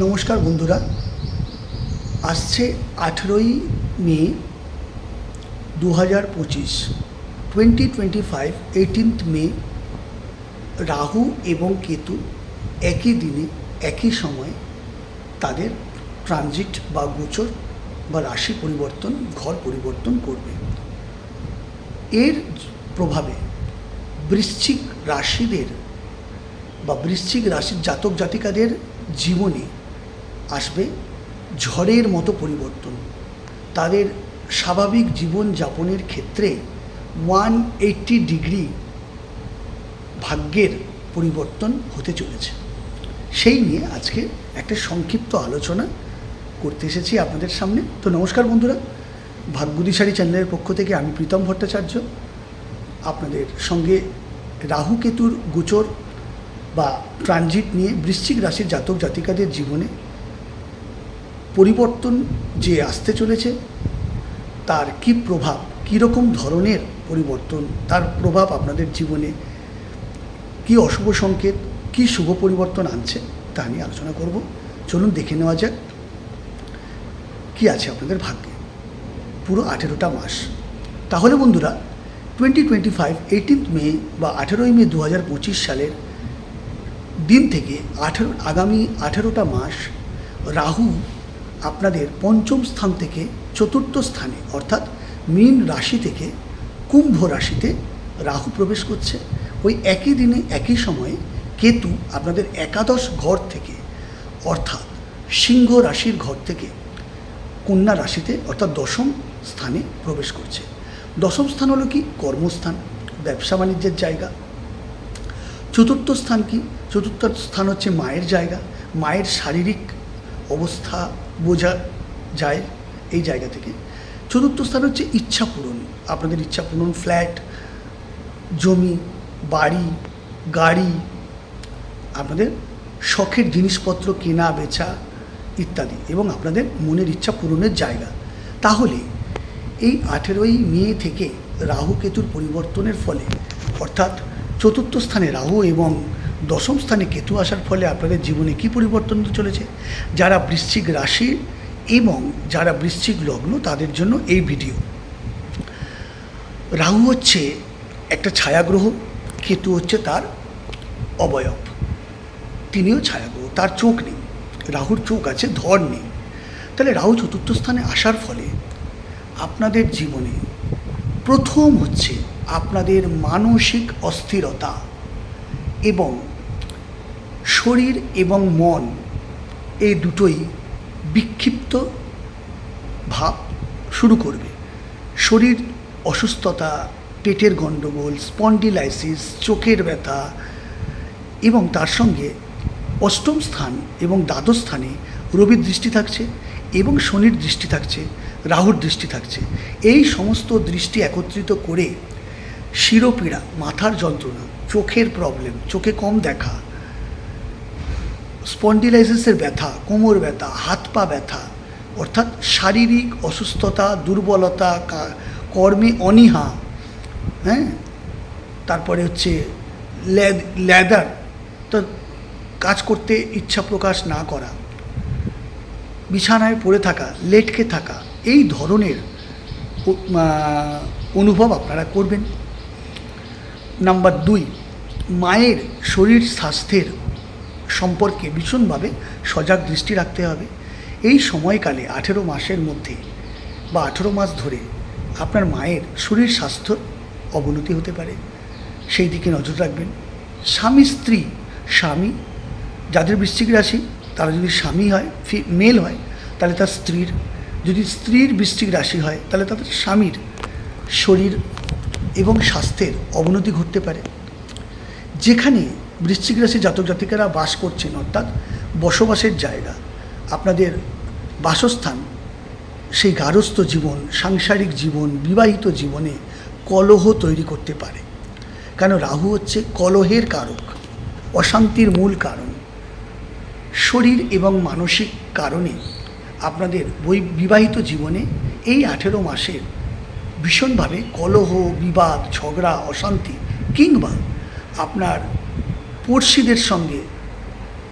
নমস্কার বন্ধুরা। আসছে আঠেরোই মে দু হাজার পঁচিশ twenty twenty five eighteenth May. Rahu এবং কেতু একই দিনে, একই সময়ে তাদের ট্রানজিট বা গোচর বা রাশি পরিবর্তন, ঘর পরিবর্তন করবে। এর প্রভাবে বৃশ্চিক রাশিদের বা বৃশ্চিক রাশির জাতক জাতিকাদের জীবনে আসবে ঝড়ের মতো পরিবর্তন। তাদের স্বাভাবিক জীবন যাপনের ক্ষেত্রে ওয়ান এইট্টি ডিগ্রি ভাগ্যের পরিবর্তন হতে চলেছে। সেই নিয়ে আজকে একটা সংক্ষিপ্ত আলোচনা করতে এসেছি আপনাদের সামনে। তো নমস্কার বন্ধুরা, ভাগ্যদিশারি চ্যানেলের পক্ষ থেকে আমি প্রীতম ভট্টাচার্য। আপনাদের সঙ্গে রাহু কেতুর গোচর বা ট্রানজিট নিয়ে বৃশ্চিক রাশির জাতক জাতিকাদের জীবনে পরিবর্তন যে আসতে চলেছে, তার কি প্রভাব কীরকম ধরনের পরিবর্তন, তার প্রভাব আপনাদের জীবনে কি অশুভ সংকেত, কি শুভ পরিবর্তন আনছে, তা নিয়ে আলোচনা করব। চলুন দেখে নেওয়া যাক কি আছে আপনাদের ভাগ্যে। পুরো আঠেরোটা মাস। তাহলে বন্ধুরা twenty twenty five eighteenth May বা আঠেরোই মে দু হাজার পঁচিশ সালের দিন থেকে আঠেরো, আগামী আঠেরোটা মাস রাহু আপনাদের পঞ্চম স্থান থেকে চতুর্থ স্থানে, অর্থাৎ মীন রাশি থেকে কুম্ভ রাশিতে রাহু প্রবেশ করছে। ওই একই দিনে, একই সময়ে কেতু আপনাদের একাদশ ঘর থেকে, অর্থাৎ সিংহ রাশির ঘর থেকে কন্যা রাশিতে, অর্থাৎ দশম স্থানে প্রবেশ করছে। দশম স্থান হলো কি? কর্মস্থান, ব্যবসা বাণিজ্যের জায়গা। চতুর্থ স্থান কি? চতুর্থ স্থান হচ্ছে মায়ের জায়গা, মায়ের শারীরিক অবস্থা বোঝা যায় এই জায়গা থেকে। চতুর্থ স্থান হচ্ছে ইচ্ছা পূরণ। আপনাদের ইচ্ছা পূরণ ফ্ল্যাট জমি, বাড়ি, গাড়ি, আপনাদের শখের জিনিসপত্র কেনা, বেচা ইত্যাদি এবং আপনাদের মনের ইচ্ছা পূরণের জায়গা। তাহলে এই আঠেরোই মে থেকে রাহু কেতুর পরিবর্তনের ফলে, অর্থাৎ চতুর্থ স্থানে রাহু এবং দশম স্থানে কেতু আসার ফলে আপনাদের জীবনে কি পরিবর্তন চলেছে? যারা বৃশ্চিক রাশি এবং যারা বৃশ্চিক লগ্ন, তাদের জন্য এই ভিডিও। রাহু হচ্ছে একটা ছায়াগ্রহ, কেতু হচ্ছে তার অবয়ব। তিনিও ছায়াগ্রহ, তার চোখ নেই। রাহুর চোখ আছে, ধর নেই। তাহলে রাহু চতুর্থ স্থানে আসার ফলে আপনাদের জীবনে প্রথম হচ্ছে আপনাদের মানসিক অস্থিরতা এবং শরীর এবং মন, এই দুটোই বিক্ষিপ্ত ভাব শুরু করবে। শরীর অসুস্থতা, পেটের গণ্ডগোল, স্পন্ডিলাইসিস, চোখের ব্যথা এবং তার সঙ্গে অষ্টম স্থান এবং দ্বাদশ স্থানে রবির দৃষ্টি থাকছে এবং শনির দৃষ্টি থাকছে, রাহুর দৃষ্টি থাকছে। এই সমস্ত দৃষ্টি একত্রিত করে শিরোপীড়া, মাথার যন্ত্রণা, চোখের প্রবলেম চোখে কম দেখা স্পন্ডিলাইসিসের ব্যথা, কোমর ব্যথা, হাত পা ব্যথা, অর্থাৎ শারীরিক অসুস্থতা, দুর্বলতা কর্মে অনীহা হ্যাঁ? তারপরে হচ্ছে ল্যাদার তো কাজ করতে ইচ্ছা প্রকাশ না করা, বিছানায় পড়ে থাকা, লেটকে থাকা, এই ধরনের অনুভব আপনারা করবেন। নাম্বার দুই, মায়ের শরীর স্বাস্থ্যের সম্পর্কে ভীষণভাবে সজাগ দৃষ্টি রাখতে হবে। এই সময়কালে আঠেরো মাসের মধ্যে বা আঠেরো মাস ধরে আপনার মায়ের শরীর স্বাস্থ্য অবনতি হতে পারে। সেই দিকে নজর রাখবেন। স্বামী, স্ত্রী, স্বামী, যাদের বৃশ্চিক রাশি, তারা যদি স্বামী হয় মেল হয়, তাহলে তার স্ত্রীর। যদি স্ত্রীর বৃশ্চিক রাশি হয়, তাহলে তাদের স্বামীর শরীর এবং স্বাস্থ্যের অবনতি ঘটতে পারে। যেখানে বৃশ্চিক রাশি জাতক জাতিকারা বাস করছেন, অর্থাৎ বসবাসের জায়গা। আপনাদের বাসস্থান, সেই গারস্থ জীবন, সাংসারিক জীবন, বিবাহিত জীবনে কলহ তৈরি করতে পারে। কেন? রাহু হচ্ছে কলহের কারক, অশান্তির মূল কারণ। শরীর এবং মানসিক কারণে আপনাদের বই বিবাহিত জীবনে এই আঠেরো মাসের ভীষণভাবে কলহ, বিবাদ, ঝগড়া, অশান্তি কিংবা আপনার পড়শিদের সঙ্গে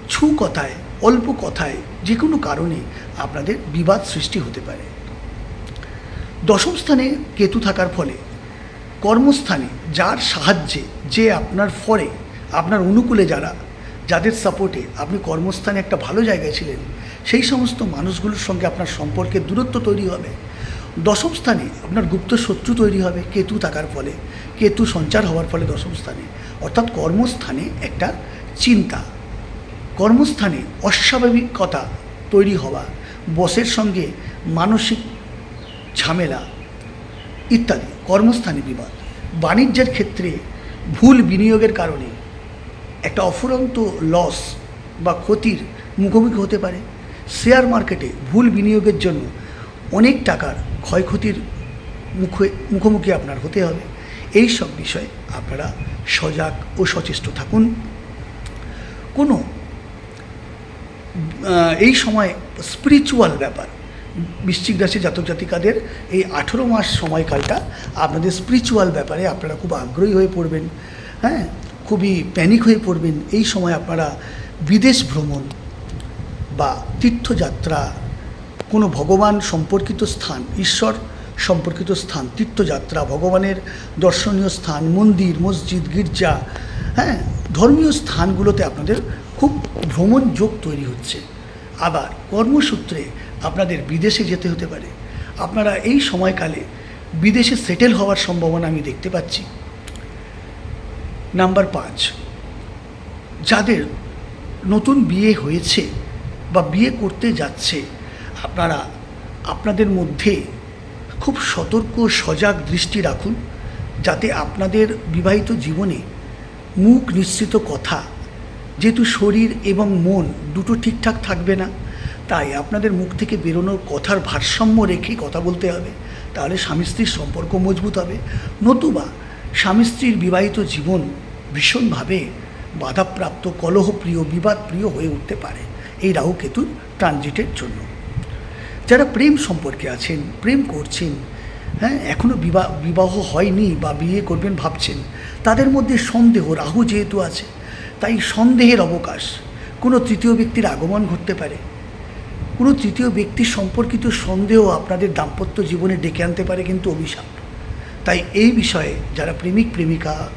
ছু কথায়, অল্প কথায়, যে কোনো কারণে আপনাদের বিবাদ সৃষ্টি হতে পারে। দশম স্থানে কেতু থাকার ফলে কর্মস্থানে যার সাহায্যে যে আপনার ফরে, আপনার অনুকূলে যারা, যাদের সাপোর্টে আপনি কর্মস্থানে একটা ভালো জায়গায় ছিলেন, সেই সমস্ত মানুষগুলোর সঙ্গে আপনার সম্পর্কের দূরত্ব তৈরি হবে। দশম স্থানে আপনার গুপ্ত শত্রু তৈরি হবে, কেতু থাকার ফলে। কেতু সঞ্চার হওয়ার ফলে দশম স্থানে, অর্থাৎ কর্মস্থানে একটা চিন্তা। কর্মস্থানে অস্বাভাবিকতা তৈরি হওয়া, বসের সঙ্গে মানসিক ঝামেলা ইত্যাদি, কর্মস্থানে বিবাদ। বাণিজ্যের ক্ষেত্রে ভুল বিনিয়োগের কারণে একটা অফুরন্ত লস বা ক্ষতির মুখোমুখি হতে পারে। শেয়ার মার্কেটে ভুল বিনিয়োগের জন্য অনেক টাকার ক্ষয়ক্ষতির মুখে, মুখোমুখি আপনার হতে হবে। এই সব বিষয়ে আপনারা সজাগ ও সচেষ্ট থাকুন। কোনো এই সময় স্পিরিচুয়াল ব্যাপার, বৃশ্চিক রাশি জাতক জাতিকাদের এই আঠেরো মাস সময়কালটা আপনাদের স্পিরিচুয়াল ব্যাপারে আপনারা খুব আগ্রহী হয়ে পড়বেন হ্যাঁ? খুবই প্যানিক হয়ে পড়বেন। এই সময় আপনারা বিদেশ ভ্রমণ বা তীর্থযাত্রা, কোনো ভগবান সম্পর্কিত স্থান, ঈশ্বর সম্পর্কিত স্থান, তীর্থযাত্রা, ভগবানের দর্শনীয় স্থান, মন্দির, মসজিদ, গির্জা হ্যাঁ ধর্মীয় স্থানগুলোতে আপনাদের খুব ভ্রমণ যোগ তৈরি হচ্ছে। আবার কর্মসূত্রে আপনাদের বিদেশে যেতে হতে পারে। আপনারা এই সময়কালে বিদেশে সেটেল হওয়ার সম্ভাবনা আমি দেখতে পাচ্ছি। নাম্বার পাঁচ, যাদের নতুন বিয়ে হয়েছে বা বিয়ে করতে যাচ্ছে, আপনারা, আপনাদের মধ্যে খুব সতর্ক সজাগ দৃষ্টি রাখুন যাতে আপনাদের বিবাহিত জীবনে মুখ নিশ্চিত কথা, যেহেতু শরীর এবং মন দুটো ঠিকঠাক থাকবে না, তাই আপনাদের মুখ থেকে বেরোনোর কথার ভারসাম্য রেখে কথা বলতে হবে। তাহলে স্বামী স্ত্রীর সম্পর্ক মজবুত হবে। নতুবা স্বামী স্ত্রীর বিবাহিত জীবন ভীষণভাবে বাধাপ্রাপ্ত, কলহপ্রিয়, বিবাদপ্রিয় হয়ে উঠতে পারে। এই রাহু কেতুর ট্রানজিটের জন্য। যারা প্রেম সম্পর্কে আছেন, প্রেম করছেন হ্যাঁ এখনও বিবাহ বিবাহ হয়নি বা বিয়ে করবেন ভাবছেন, তাদের মধ্যে সন্দেহ, রাহু যেহেতু আছে, তাই সন্দেহের অবকাশ। কোনো তৃতীয় ব্যক্তির আগমন ঘটতে পারে। কোনো তৃতীয় ব্যক্তি সম্পর্কিত সন্দেহ আপনাদের দাম্পত্য জীবনে ডেকে আনতে পারে কিন্তু অভিশাপ। তাই এই বিষয়ে যারা প্রেমিক, প্রেমিকা,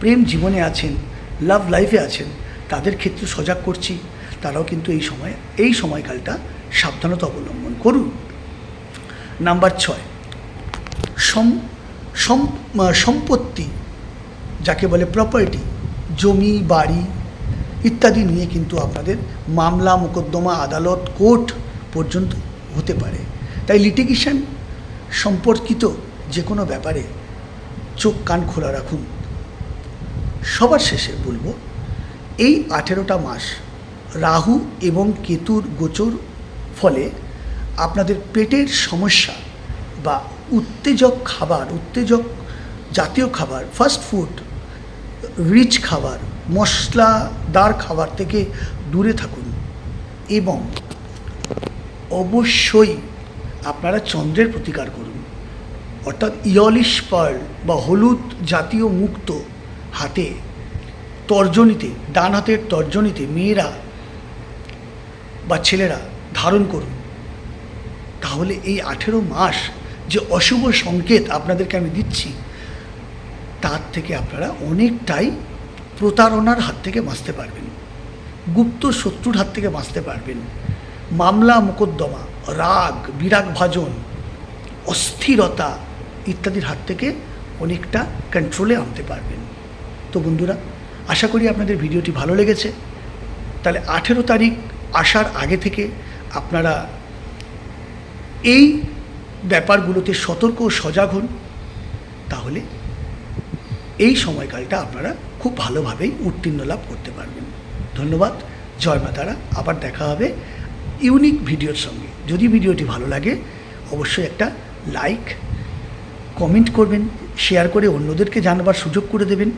প্রেম জীবনে আছেন লাভ লাইফে আছেন, তাদের ক্ষেত্রে সজাগ করছি। তারাও কিন্তু এই সময়, এই সময়কালটা সাবধানতা অবলম্বন করুন। নাম্বার ছয়, সম, সম- সম্পত্তি, যাকে বলে প্রপার্টি জমি, বাড়ি ইত্যাদি নিয়ে কিন্তু আপনাদের মামলা, মোকদ্দমা, আদালত, কোর্ট পর্যন্ত হতে পারে। তাই লিটিগেশন সম্পর্কিত যে কোনো ব্যাপারে চোখ, কান খোলা রাখুন। সবার শেষে বলব, এই আঠেরোটা মাস রাহু এবং কেতুর গোচর ফলে আপনাদের পেটের সমস্যা বা উত্তেজক খাবার, উত্তেজক জাতীয় খাবার ফাস্ট ফুড রিচ খাবার, মশলাদার খাবার থেকে দূরে থাকুন এবং অবশ্যই আপনারা চন্দ্রের প্রতিকার করুন। অর্থাৎ ইয়লিশ পার্ল বা হলুদ জাতীয় মুক্ত হাতে তর্জনীতে, ডান হাতের তর্জনীতে মেয়েরা বা ছেলেরা ধারণ করুন। তাহলে এই আঠেরো মাস যে অশুভ সংকেত আপনাদেরকে আমি দিচ্ছি, তার থেকে আপনারা অনেকটাই প্রতারণার হাত থেকে বাঁচতে পারবেন। গুপ্ত শত্রুর হাত থেকে বাঁচতে পারবেন। মামলা, মোকদ্দমা, রাগ, বিরাগ ভাজন, অস্থিরতা ইত্যাদির হাত থেকে অনেকটা কন্ট্রোলে আনতে পারবেন। তো বন্ধুরা, আশা করি আপনাদের ভিডিওটি ভালো লেগেছে। তাহলে আঠেরো তারিখ আসার আগে থেকে আপনারা এই ব্যাপারগুলোতে সতর্ক ও সজাগ হন, তাহলে এই সময়কালটা আপনারা খুব ভালোভাবেই উত্তীর্ণ লাভ করতে পারবেন। ধন্যবাদ, জয় মাতারা, আবার দেখা হবে ইউনিক ভিডিওর সঙ্গে। যদি ভিডিওটি ভালো লাগে, অবশ্যই একটা লাইক, কমেন্ট করবেন, শেয়ার করে অন্যদেরকে জানবার সুযোগ করে দেবেন।